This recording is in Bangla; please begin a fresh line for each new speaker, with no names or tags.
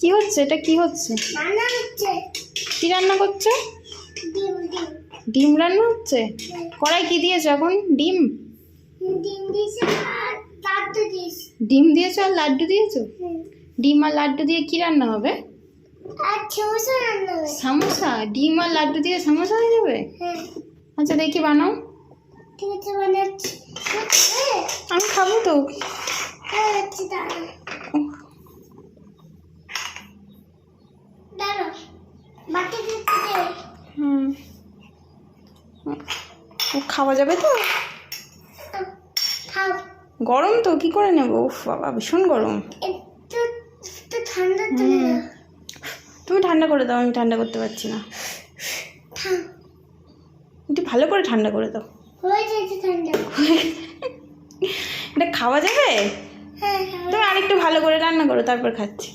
কি হচ্ছে? এটা কি হচ্ছে?
রান্না হচ্ছে।
কি রান্না করছ?
ডিম
রান্না হচ্ছে? কড়াই কি দিয়েছ এখন? ডিম?
ডিম দিয়েছে আর লাড্ডু দিয়েছে।
ডিম দিয়েছ আর লাড্ডু দিয়েছ? ডিম আর লাড্ডু দিয়ে কি রান্না হবে?
আর সমোসা
ডিম আর লাড্ডু দিয়ে সামোসা হয়ে যাবে?
হ্যাঁ।
আচ্ছা দেখি বানাও।
হ্যাঁ
আমি খাব তো। হুম। খাওয়া যাবে তো? গরম তো কি করে নেব? উফ বাবা ভীষণ গরম। তুমি ঠান্ডা করে দাও আমি ঠান্ডা করতে পারছি না। একটু ভালো করে ঠান্ডা করে দাও।
ঠান্ডা
এটা খাওয়া যাবে?
হ্যাঁ হ্যাঁ।
তুমি আরেকটু ভালো করে রান্না করো তারপর খাচ্ছি।